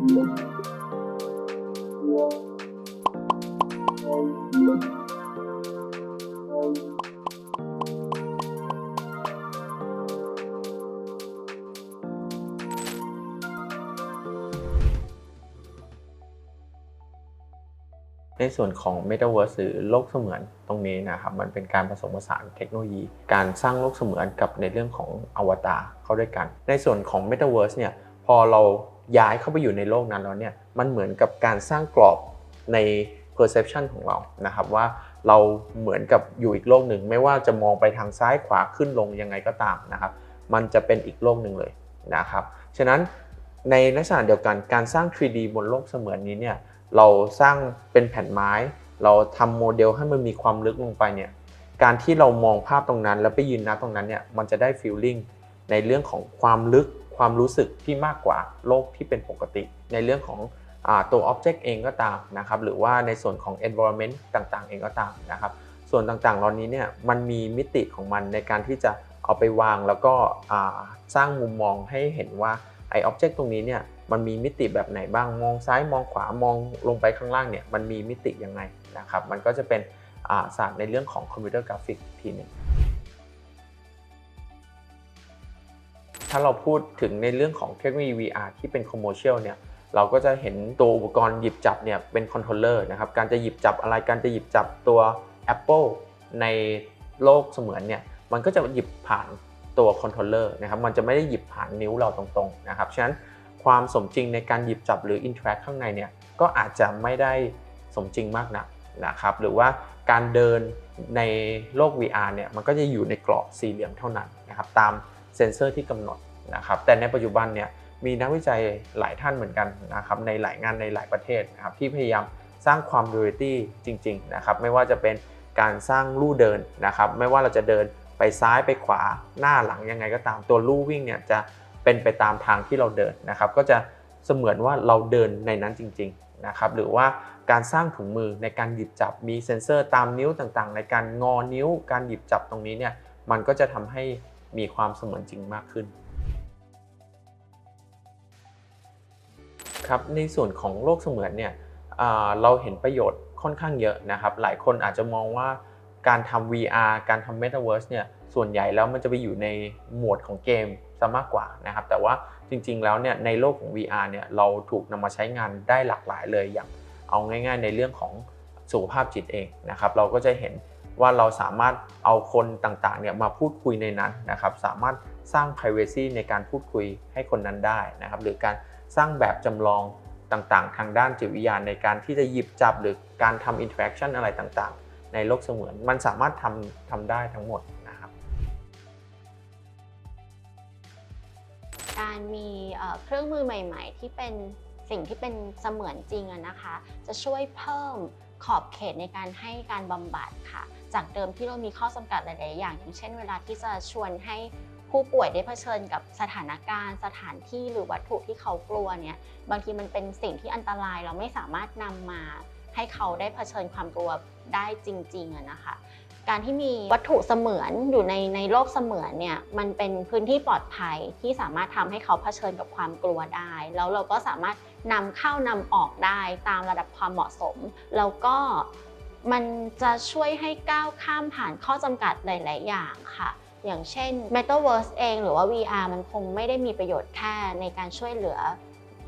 ในส่วนของ Metaverse หรือโลกเสมือนตรงนี้นะครับมันเป็นการผสมผสานเทคโนโลยี การสร้างโลกเสมือนกับในเรื่องของอวตารเข้าด้วยกัน ในส่วนของ Metaverse เนี่ยพอเรา ย้ายเข้าไปอยู่ในโลกนั้นแล้วเนี่ยมันเหมือนกับการสร้างกรอบใน perception ของเรานะครับว่าเราเหมือนกับอยู่อีกโลกหนึ่ง ไม่ว่าจะมองไปทางซ้ายขวาขึ้นลงยังไงก็ตามนะครับมันจะเป็นอีกโลกหนึ่งเลยนะครับฉะนั้นในลักษณะเดียวกันการสร้าง 3D บนโลกเสมือนนี้เนี่ยเราสร้างเป็นแผ่นไม้ เราทำโมเดลให้มันมีความลึกลงไปเนี่ยการที่เรามองภาพตรงนั้น แล้วไปยืนณตรงนั้นเนี่ยมันจะได้ฟีลลิ่งในเรื่องของความลึก ความรู้สึกที่มากกว่าโลกที่เป็นปกติ ในเรื่องของตัว Object เองก็ตามนะครับหรือว่าในส่วนของ environment ต่างๆ เองก็ตามนะครับส่วนต่างๆเหล่านี้เนี่ยมันมีมิติของมันในการที่จะเอาไปวางแล้วก็สร้างมุมมองให้เห็นว่าไอ้ Object ตรงนี้เนี่ยมันมีมิติแบบไหนบ้างมองซ้ายมองขวามองลงไปข้างล่างเนี่ยมันมีมิติยังไงนะครับมันก็จะเป็นศาสตร์ในเรื่องของคอมพิวเตอร์กราฟิกทีหนึ่ง ถ้าเราพูดถึงในเรื่องของเทคโนโลยี VR ที่เป็น commercial เนี่ยเราก็จะเห็นตัวอุปกรณ์หยิบจับเนี่ยเป็นคอนโทรลเลอร์นะครับการจะหยิบจับอะไรการจะหยิบจับตัว Apple ในโลกเสมือนเนี่ยมันก็จะหยิบผ่านตัวคอนโทรลเลอร์นะครับมันจะไม่ได้หยิบผ่านนิ้วเราตรงๆนะครับฉะนั้นความสมจริงในการหยิบจับหรือ interact ข้างในเนี่ยก็อาจจะไม่ได้สมจริงมากนักนะครับหรือว่าการเดินในโลก VR เนี่ยมันก็จะอยู่ในกรอบสี่เหลี่ยมเท่านั้นนะครับตาม เซนเซอร์ที่กำหนดนะครับแต่ในปัจจุบันเนี่ยมีนักวิจัยหลายท่านเหมือนกันนะครับในหลายงานในหลายประเทศนะครับที่พยายามสร้างความดูริตี้จริงๆนะครับไม่ว่าจะเป็นการสร้างลู่เดินนะครับไม่ว่าเราจะเดินไปซ้ายไปขวาหน้าหลังยังไงก็ตามตัวลู่วิ่งเนี่ยจะเป็นไปตามทางที่เราเดินนะครับก็จะเสมือนว่าเราเดินในนั้นจริงๆนะครับหรือว่าการสร้างถุงมือในการหยิบจับมีเซ็นเซอร์ตามนิ้วต่างๆ ในการงอนิ้ว การหยิบจับตรงนี้เนี่ยมันก็จะทำให้ มีความเสมือนจริงมากขึ้น ครับในส่วนของโลกเสมือนเนี่ยเราเห็นประโยชน์ค่อนข้างเยอะนะครับ หลายคนอาจจะมองว่าการทำ VR การทำ Metaverse เนี่ยส่วนใหญ่แล้วมันจะไปอยู่ในหมวดของเกมซะมากกว่านะครับ แต่ว่าจริงๆแล้วเนี่ยในโลกของ VR เนี่ยเราถูกนำมาใช้งานได้หลากหลายเลยอย่างเอาง่าย ๆ ในเรื่องของสุขภาพจิตเองนะครับ เราก็จะเห็น ว่าเราสามารถเอาคนต่างๆเนี่ยมาพูดคุยในนั้นนะครับสามารถสร้าง privacy ในการพูดคุยให้คนนั้นได้นะครับหรือการสร้างแบบจำลองต่างๆ ทางด้านจิตวิทยาในการที่จะหยิบจับหรือการทำอินเทอร์แอคชั่นอะไรต่างๆ ในโลกเสมือน มันสามารถทำทำได้ทั้งหมดนะครับ การมีเครื่องมือใหม่ ๆ ที่เป็นสิ่งที่เป็นเสมือนจริงนะคะ จะช่วยเพิ่มขอบเขตในการให้การบำบัดค่ะ จากเดิมที่เรามีข้อจำกัดหลาย ๆ อย่างอย่างเช่นเวลาที่จะชวนให้ผู้ป่วยได้เผชิญกับสถานการณ์ สถานที่หรือวัตถุที่เขากลัวเนี่ยบางทีมันเป็นสิ่งที่อันตรายเราไม่สามารถนำมาให้เขาได้เผชิญความกลัวได้จริงๆนะคะ การที่มีวัตถุเสมือนอยู่ในในโลกเสมือนเนี่ยมันเป็นพื้นที่ปลอดภัยที่สามารถทำให้เขาเผชิญกับความกลัวได้ แล้วเราก็สามารถนำเข้านำออกได้ตามระดับความเหมาะสม แล้วก็ มันจะช่วยให้ก้าวข้ามผ่านข้อจำกัดหลาย ๆ อย่างค่ะ อย่างเช่น Metaverse เองหรือว่า VR มันคงไม่ได้มีประโยชน์แค่ในการช่วยเหลือ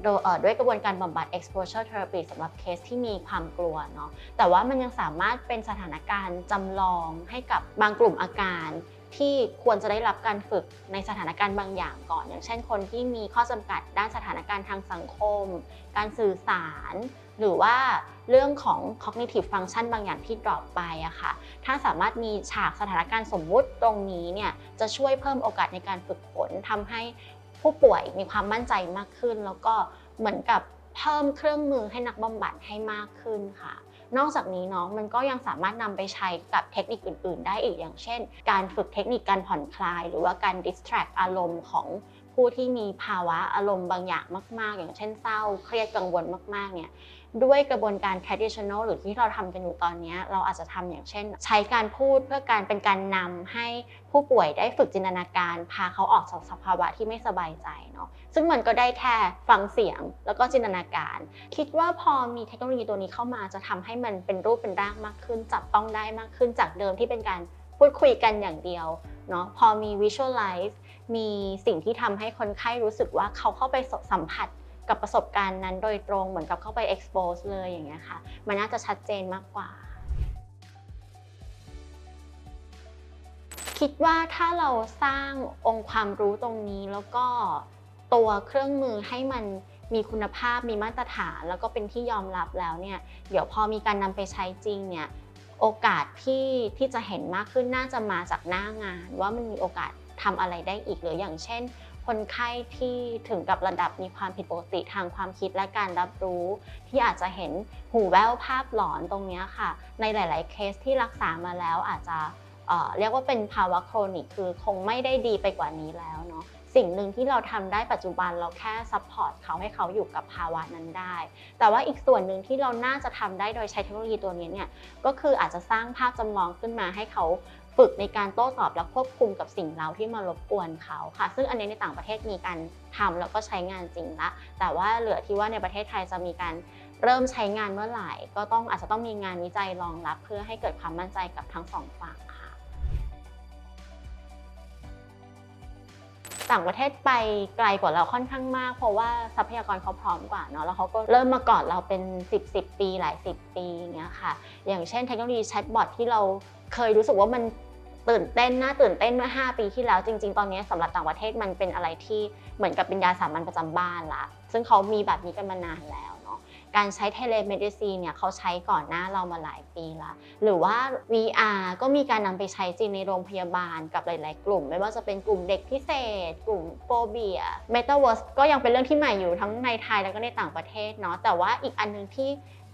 โดยเอ่อด้วยกระบวนการบำบัด exposure therapy สำหรับเคสที่มีความกลัวเนาะ แต่ว่ามันยังสามารถเป็นสถานการณ์จำลองให้กับบางกลุ่มอาการที่ควรจะได้รับการฝึกในสถานการณ์บางอย่างก่อน อย่างเช่นคนที่มีข้อจำกัดด้านสถานการณ์ทางสังคม การสื่อสาร หรือว่าเรื่องของ cognitive function บางอย่างที่ดรอปไปอะค่ะ ถ้าสามารถมีฉากสถานการณ์สมมุติตรงนี้เนี่ย จะช่วยเพิ่มโอกาสในการฝึกฝนทำให้ผู้ป่วยมีความมั่นใจมากขึ้น แล้วก็เหมือนกับเพิ่มเครื่องมือให้นักบำบัดให้มากขึ้นค่ะ นอกจากนี้เนาะมันก็ยังสามารถนำไปใช้กับเทคนิคอื่น ๆ ได้อีกอย่างเช่น การฝึกเทคนิคการผ่อนคลาย หรือว่าการ distract อารมณ์ของผู้ที่มีภาวะอารมณ์บางอย่างมาก ๆ อย่างเช่นเศร้า เครียดกังวลมาก ๆ เนี่ย ด้วยกระบวนการ traditional หรือที่เราทำกันอยู่ตอนนี้ เราอาจจะทำอย่างเช่น ใช้การพูดเพื่อการเป็นการนำให้ผู้ป่วยได้ฝึกจินตนาการ พาเขาออกจากสภาวะที่ไม่สบายใจเนาะซึ่งมันก็ได้แค่ฟังเสียงแล้วก็จินตนาการ คิดว่าพอมีเทคโนโลยีตัวนี้เข้ามาจะทำให้มันเป็นรูปเป็นร่างมากขึ้น จับต้องได้มากขึ้นจากเดิมที่เป็นการพูดคุยกันอย่างเดียวเนาะพอมี visualize มีสิ่งที่ทำให้คนไข้รู้สึกว่าเขาเข้าไปสัมผัส กับประสบการณ์นั้นโดยตรงเหมือนกับเข้าไป expose เลยอย่างเงี้ยค่ะ มันน่าจะชัดเจนมากกว่า คิดว่าถ้าเราสร้างองค์ความรู้ตรงนี้แล้วก็ตัวเครื่องมือให้มันมีคุณภาพมีมาตรฐานแล้วก็เป็นที่ยอมรับแล้วเนี่ย เดี๋ยวพอมีการนำไปใช้จริงเนี่ยโอกาสที่ที่จะเห็นมากขึ้นน่าจะมาจากหน้างาน ว่ามันมีโอกาสทำอะไรได้อีกหรืออย่างเช่น คนไข้ที่ถึงกับระดับมีความผิดปกติทางความคิดและการรับรู้ ที่อาจจะเห็นหูแว่วภาพหลอนตรงนี้ค่ะ ในหลาย ๆ เคสที่รักษามาแล้วอาจจะเเรียกว่าเป็นภาวะโครนิกคือคงไม่ได้ดีไปกว่านี้แล้วเนาะสิ่งหนึ่งที่เราทำได้ปัจจุบันเราแค่ซัพพอร์ตเขาให้เขาอยู่กับภาวะนั้นได้ แต่ว่าอีกส่วนหนึ่งที่เราน่าจะทำได้โดยใช้เทคโนโลยีตัวนี้เนี่ยก็คืออาจจะสร้างภาพจำลองขึ้นมาให้เขา ฝึกในการโต้ตอบและควบคุมกับสิ่งเราที่มารบกวนเขาค่ะ ซึ่งอันนี้ในต่างประเทศมีการทำแล้วก็ใช้งานจริงละ แต่ว่าเหลือที่ว่าในประเทศไทยจะมีการเริ่มใช้งานเมื่อไหร่ ก็ต้องอาจจะต้องมีงานวิจัยรองรับ เพื่อให้เกิดความมั่นใจกับทั้งสองฝั่ง ต่างประเทศไปไกลกว่าเราค่อนข้างมาก เพราะว่าทรัพยากรเขาพร้อมกว่าเนาะแล้วเขาก็เริ่มมาก่อนเราเป็น 10 10 ปีหลาย 10 ปีอย่างเงี้ยค่ะ อย่างเช่นเทคโนโลยีแชทบอทที่เราเคยรู้สึกว่ามันตื่นเต้นน่าตื่นเต้นเมื่อ 5 ปีที่แล้ว จริง ๆ ตอนนี้สำหรับต่างประเทศมันเป็นอะไรที่เหมือนกับเป็นยาสามัญประจำบ้านละซึ่งเขามีแบบนี้กันมานานแล้ว การใช้เทเลเมดิซีนเนี่ยเขาใช้ก่อนหน้าเรามาหลายปีละหรือว่า VR ก็มีการนำไปใช้จริงในโรงพยาบาลกับหลาย ๆ กลุ่ม ไม่ว่าจะเป็นกลุ่มเด็กพิเศษ กลุ่มโฟเบีย Metaverse ก็ยังเป็นเรื่องที่ใหม่อยู่ทั้งในไทยแล้วก็ในต่างประเทศเนาะแต่ว่าอีกอันหนึงที่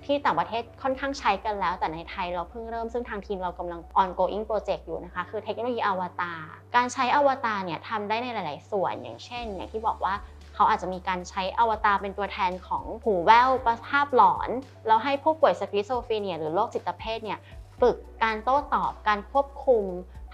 ที่ต่างประเทศค่อนข้างใช้กันแล้ว แต่ในไทยเราเพิ่งเริ่มซึ่งทางทีมเรากำลัง ongoing project อยู่นะคะ คือเทคโนโลยีอวตารการใช้อวตารเนี่ยทำได้ในหลาย ๆ ส่วนอย่างเช่น อย่างที่บอกว่า เขาอาจจะมีการใช้อวตารเป็นตัวแทนของหูแว่วภาพหลอน แล้วให้ผู้ป่วยสกิโซฟีเนียหรือโรคจิตเภทเนี่ยฝึกการโต้ตอบการควบคุม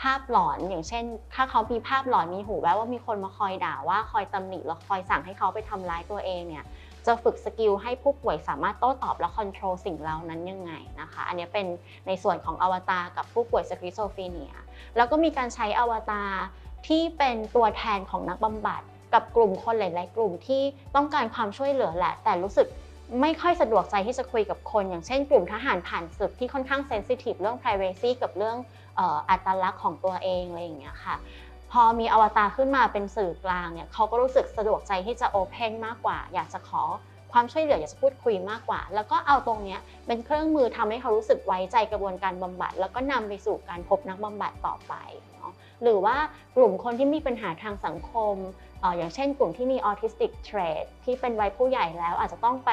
ภาพหลอน อย่างเช่น ถ้าเขามีภาพหลอนมีหูแว่วว่ามีคนมาคอยด่าว่าคอยตำหนิแล้วคอยสั่งให้เขาไปทำร้ายตัวเองเนี่ยจะฝึกสกิลให้ผู้ป่วยสามารถโต้ตอบและคอนโทรลสิ่งเหล่านั้นยังไงนะคะ อันนี้เป็นในส่วนของอวตารกับผู้ป่วยสกิโซฟีเนีย แล้วก็มีการใช้อวตารที่เป็นตัวแทนของนักบำบัด กับกลุ่มคนหลาย ๆ กลุ่มที่ต้องการความช่วยเหลือแหละ แต่รู้สึกไม่ค่อยสะดวกใจที่จะคุยกับคน อย่างเช่นกลุ่มทหารผ่านศึกที่ค่อนข้างเซนซิทีฟเรื่อง Privacy กับเรื่องอัตลักษณ์ของตัวเองอะไรอย่างเงี้ยค่ะพอมีอวตารขึ้นมาเป็นสื่อกลางเนี่ยเขาก็รู้สึกสะดวกใจที่จะโอเพนมากกว่า อยากจะขอความช่วยเหลืออยากจะพูดคุยมากกว่า แล้วก็เอาตรงเนี้ยเป็นเครื่องมือทำให้เขารู้สึกไว้ใจกระบวนการบำบัด แล้วก็นำไปสู่การพบนักบำบัดต่อไปเนาะหรือว่ากลุ่มคนที่มีปัญหาทางสังคม อย่างเช่นกลุ่มที่มีออทิสติกเทรดที่เป็นวัยผู้ใหญ่แล้วอาจจะต้องไป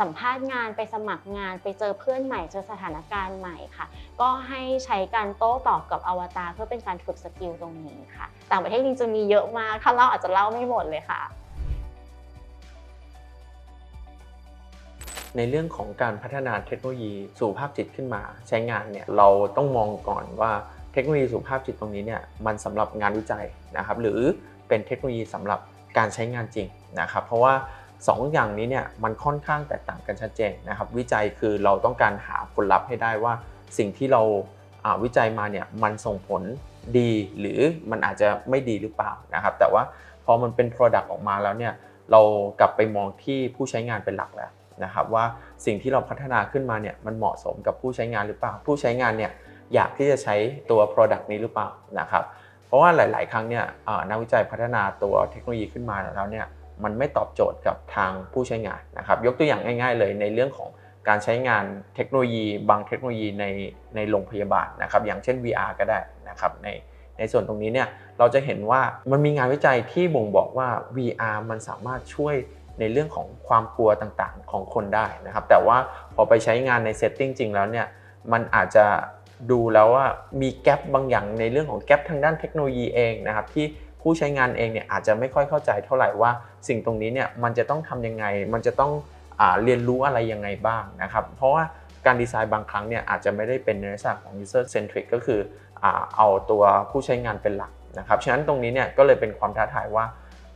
สัมภาษณ์งานไปสมัครงาน ไปเจอเพื่อนใหม่เจอสถานการณ์ใหม่ค่ะ ก็ให้ใช้การโต้ตอบกับอวตารเพื่อเป็นการฝึกสกิลตรงนี้ค่ะ ต่างประเทศจริงๆมีเยอะมากถ้าเล่าอาจจะเล่าไม่หมดเลยค่ะในเรื่องของการพัฒนาเทคโนโลยีสุขภาพจิตขึ้นมาใช้งานเนี่ยเราต้องมองก่อนว่าเทคโนโลยีสุขภาพจิตตรงนี้เนี่ยมันสำหรับงานวิจัยนะครับหรือ เป็นเทคโนโลยีสำหรับการใช้งานจริงนะครับเพราะว่า 2 อย่างนี้เนี่ยมันค่อนข้างแตกต่างกันชัดเจนนะครับวิจัยคือเราต้องการหาผลลัพธ์ให้ได้ว่าสิ่งที่เราอ่าวิจัยมาเนี่ยมันส่งผลดีหรือมันอาจจะไม่ดีหรือเปล่านะครับแต่ว่าพอมันเป็น Product ออกมาแล้วเนี่ยเรากลับไปมองที่ผู้ใช้งานเป็นหลักแล้วนะครับว่าสิ่งที่เราพัฒนาขึ้นมาเนี่ยมันเหมาะสมกับผู้ใช้งานหรือเปล่า ผู้ใช้งานเนี่ยอยากที่จะใช้ตัว Product นี้หรือเปล่านะครับ เพราะว่าหลาย ๆ ครั้งเนี่ยนักวิจัยพัฒนาตัวเทคโนโลยีขึ้นมาแล้วเนี่ยมันไม่ตอบโจทย์กับทางผู้ใช้งานนะครับ ยกตัวอย่างง่าย ๆ เลยในเรื่องของการใช้งานเทคโนโลยี บางเทคโนโลยีในในโรงพยาบาลนะครับ อย่างเช่น VR ก็ได้นะครับในในส่วนตรงนี้เนี่ยเราจะเห็นว่ามันมีงานวิจัยที่บ่งบอกว่า VR มันสามารถช่วยในเรื่องของความกลัวต่างๆ ของคนได้นะครับ แต่ว่าพอไปใช้งานในเซตติ้งจริงแล้วเนี่ยมันอาจจะ ดูแล้วว่ามีแกลบบางอย่างในเรื่องของแกลบทางด้านเทคโนโลยีเองนะครับที่ผู้ใช้งานเองเนี่ยอาจจะไม่ค่อยเข้าใจเท่าไหร่ว่าสิ่งตรงนี้เนี่ยมันจะต้องทำยังไง มันจะต้องอเรียนรู้อะไรยังไงบ้างนะครับ เพราะว่าการดีไซน์บางครั้งเนี่ยอาจจะไม่ได้เป็นในลักษณะของ user centric ก็คืออเอาตัวผู้ใช้งานเป็นหลักนะครับ ฉะนั้นตรงนี้เนี่ยก็เลยเป็นความท้าทายว่า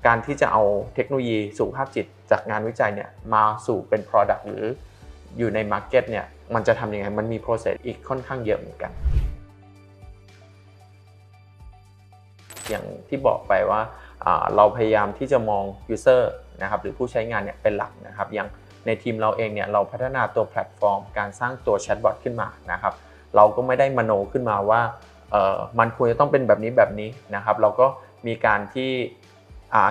การที่จะเอาเทคโนโลยีสุขภาพจิตจากงานวิจัยเนี่ยมาสู่เป็น product หรือ อยู่ใน market เนี่ยมันจะทำยังไง มันมี process อีกค่อนข้างเยอะเหมือนกัน อย่างที่บอกไปว่าเราพยายามที่จะมอง user นะครับหรือผู้ใช้งานเนี่ยเป็นหลักนะครับ อย่างในทีมเราเองเนี่ยเราพัฒนาตัวแพลตฟอร์ม การสร้างตัวแชทบอทขึ้นมานะครับ เราก็ไม่ได้มโนขึ้นมาว่ามันควรจะต้องเป็นแบบนี้แบบนี้นะครับ เราก็มีการที่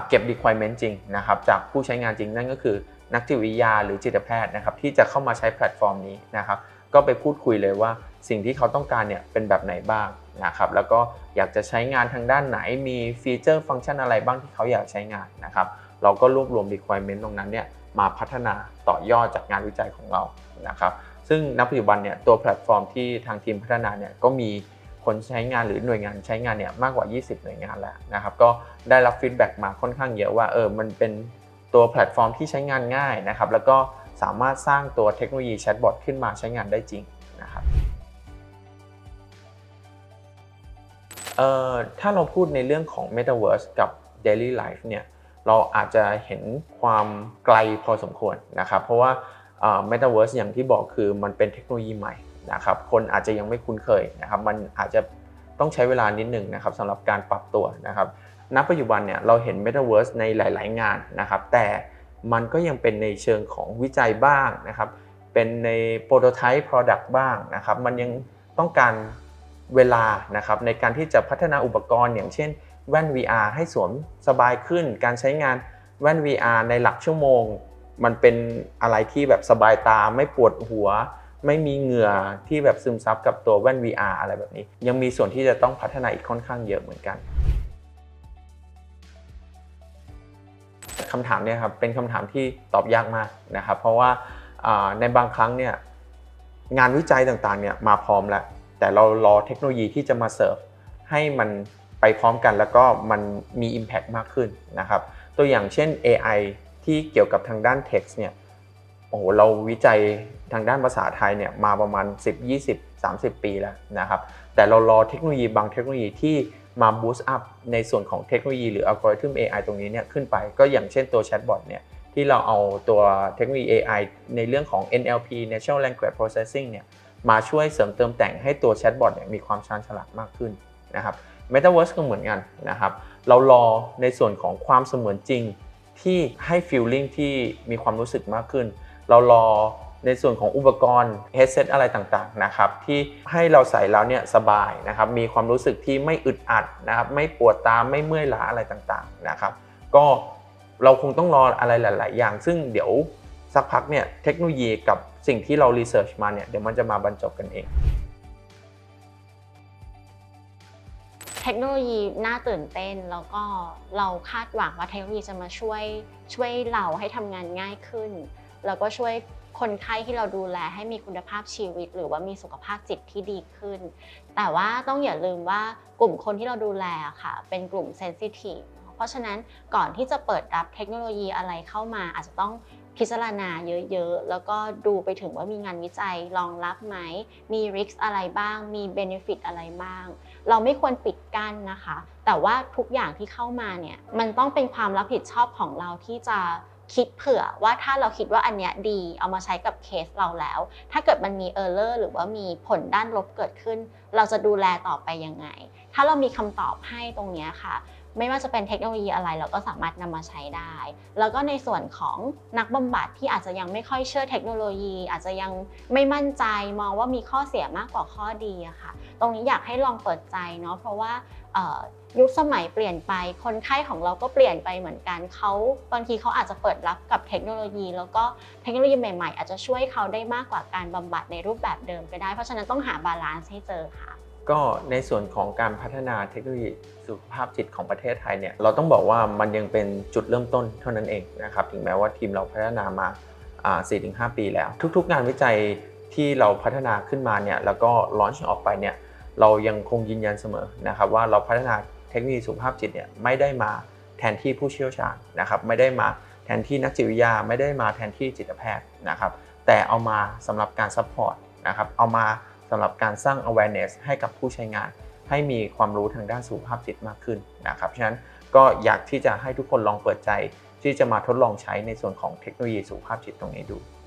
เก็บ requirement จริงนะครับจากผู้ใช้งานจริงนั่นก็คือ นักจิตวิทยาหรือจิตแพทย์นะครับที่จะเข้ามาใช้แพลตฟอร์มนี้นะครับ ก็ไปพูดคุยเลยว่าสิ่งที่เขาต้องการเนี่ยเป็นแบบไหนบ้างนะครับแล้วก็อยากจะใช้งานทางด้านไหนมีฟีเจอร์ฟังก์ชันอะไรบ้างที่เขาอยากใช้งานนะครับ เราก็รวบรวม requirement ตรงนั้นเนี่ยมาพัฒนาต่อยอดจากงานวิจัยของเรานะครับ ซึ่งณปัจจุบันเนี่ยตัวแพลตฟอร์มที่ทางทีมพัฒนาเนี่ยก็มีคนใช้งานหรือหน่วยงานใช้งานเนี่ยมากกว่า 20 หน่วยงานแล้วนะครับ ก็ได้รับฟีดแบ็กมาค่อนข้างเยอะว่าเออมันเป็น ตัวแพลตฟอร์มที่ใช้งานง่ายนะครับแล้วก็สามารถสร้างตัวเทคโนโลยีแชทบอทขึ้นมาใช้งานได้จริงนะครับเอ่อถ้าเราพูดในเรื่องของ Metaverse กับ Daily Life เนี่ยเราอาจจะเห็นความไกลพอสมควรนะครับ เพราะว่าเอ่อ Metaverse อย่างที่บอกคือมันเป็นเทคโนโลยีใหม่นะครับ คนอาจจะยังไม่คุ้นเคยนะครับ มันอาจจะต้องใช้เวลานิดหนึ่งนะครับสำหรับการปรับตัวนะครับ ณปัจจุบันเนี่ยเราเห็น Metaverse ในหลาย ๆ งานนะครับ แต่มันก็ยังเป็นในเชิงของวิจัยบ้างนะครับ เป็นใน Prototype Product บ้างนะครับ มันยังต้องการเวลานะครับในการที่จะพัฒนาอุปกรณ์ อย่างเช่นแว่น VR ให้สวมสบายขึ้น การใช้งานแว่น VR ในหลักชั่วโมง มันเป็นอะไรที่แบบสบายตาไม่ปวดหัว ไม่มีเหงื่อที่แบบซึมซับกับตัวแว่น VR อะไรแบบนี้ ยังมีส่วนที่จะต้องพัฒนาอีกค่อนข้างเยอะเหมือนกัน คำถามเนี่ยครับเป็นคำถามที่ตอบยากมากนะครับ เพราะว่าอ่าในบางครั้งเนี่ยงานวิจัยต่างๆเนี่ยมาพร้อมแล้ว แต่เรารอเทคโนโลยีที่จะมาเสิร์ฟให้มันไปพร้อมกันแล้วก็มันมี Impact มากขึ้นนะครับ ตัวอย่างเช่น AI ที่เกี่ยวกับทางด้าน text เนี่ยโอ้โหเราวิจัยทางด้านภาษาไทยเนี่ยมาประมาณ 10 20 30 ปีแล้วนะครับ แต่เรารอเทคโนโลยีบางเทคโนโลยีที่ มา boost up ในส่วนของเทคโนโลยีหรืออัลกอริทึม AI ตรงนี้เนี่ยขึ้นไป ก็อย่างเช่นตัวแชทบอทเนี่ยที่เราเอาตัวเทคโนโลยี AI ในเรื่องของ NLP Natural Language Processing เนี่ยมาช่วยเสริมเติมแต่งให้ตัวแชทบอทเนี่ยมีความชาญฉลาดมากขึ้นนะครับ Metaverse ก็เหมือนกันนะครับ เรารอในส่วนของความเสมือนจริงที่ให้ feeling ที่มีความรู้สึกมากขึ้น เรารอ ในส่วนของอุปกรณ์ headset อะไรต่างๆนะครับที่ให้เราใส่แล้วเนี่ยสบายนะครับมีความรู้สึกที่ไม่อึดอัดนะครับไม่ปวดตาไม่เมื่อยล้าอะไรต่างๆนะครับก็เราคงต้องรออะไรหลาย ๆ อย่าง ซึ่งเดี๋ยวสักพักเนี่ยเทคโนโลยีกับสิ่งที่เรารีเสิร์ชมาเนี่ยเดี๋ยวมันจะมาบรรจบกันเอง เทคโนโลยีน่าตื่นเต้นแล้วก็เราคาดหวังว่าเทคโนโลยีจะมาช่วยช่วยเราให้ทำงานง่ายขึ้น แล้วก็ช่วย คนไข้ที่เราดูแลให้มีคุณภาพชีวิต หรือว่ามีสุขภาพจิตที่ดีขึ้น แต่ว่าต้องอย่าลืมว่ากลุ่มคนที่เราดูแลค่ะ เป็นกลุ่มเซนซิทีฟเพราะฉะนั้นก่อนที่จะเปิดรับเทคโนโลยีอะไรเข้ามา อาจจะต้องพิจารณาเยอะๆ แล้วก็ดูไปถึงว่ามีงานวิจัยรองรับไหม มีริสอะไรบ้าง มีเบนฟิตอะไรบ้าง เราไม่ควรปิดกั้นนะคะ แต่ว่าทุกอย่างที่เข้ามาเนี่ย มันต้องเป็นความรับผิดชอบของเราที่จะ คิดเผื่อว่าถ้าเราคิดว่าอันเนี้ยดีเอามาใช้กับเคสเราแล้ว ถ้าเกิดมันมีเออร์เลอร์หรือว่ามีผลด้านลบเกิดขึ้น เราจะดูแลต่อไปยังไง ถ้าเรามีคำตอบให้ตรงเนี้ยค่ะ ไม่ว่าจะเป็นเทคโนโลยีอะไรเราก็สามารถนำมาใช้ได้ แล้วก็ในส่วนของนักบำบัดที่อาจจะยังไม่ค่อยเชื่อเทคโนโลยี อาจจะยังไม่มั่นใจมองว่ามีข้อเสียมากกว่าข้อดีอะค่ะ ตรงนี้อยากให้ลองเปิดใจเนาะเพราะว่ายุคสมัยเปลี่ยนไปคนไข้ของเราก็เปลี่ยนไปเหมือนกันเขาบางทีเขาอาจจะเปิดรับกับเทคโนโลยี แล้วก็เทคโนโลยีใหม่ๆ อาจจะช่วยเขาได้มากกว่าการบำบัดในรูปแบบเดิมก็ได้ เพราะฉะนั้นต้องหาบาลานซ์ให้เจอค่ะ ก็ในส่วนของการพัฒนาเทคโนโลยีสุขภาพจิตของประเทศไทยเนี่ยเราต้องบอกว่ามันยังเป็นจุดเริ่มต้นเท่านั้นเองนะครับถึงแม้ว่าทีมเราพัฒนามาอ่า4-5 ปีแล้ว ทุกๆ งานวิจัยที่เราพัฒนาขึ้นมาเนี่ยแล้วก็ลอนช์ออกไปเนี่ยเรายังคงยืนยันเสมอนะครับว่าเราพัฒนาเทคโนโลยีสุขภาพจิตเนี่ยไม่ได้มาแทนที่ผู้เชี่ยวชาญนะครับไม่ได้มาแทนที่นักจิตวิทยาไม่ได้มาแทนที่จิตแพทย์นะครับแต่เอามาสำหรับการซัพพอร์ตนะครับเอามาำหรับการสร้าง awareness ให้กับผู้ใช้งาน ให้มีความรู้ทางด้านสุขภาพจิตมากขึ้นนะครับฉะนั้นก็อยากที่จะให้ทุกคนลองเปิดใจที่จะมาทดลองใช้ในส่วนของเทคโนโลยีสุขภาพจิตตรงนี้ดู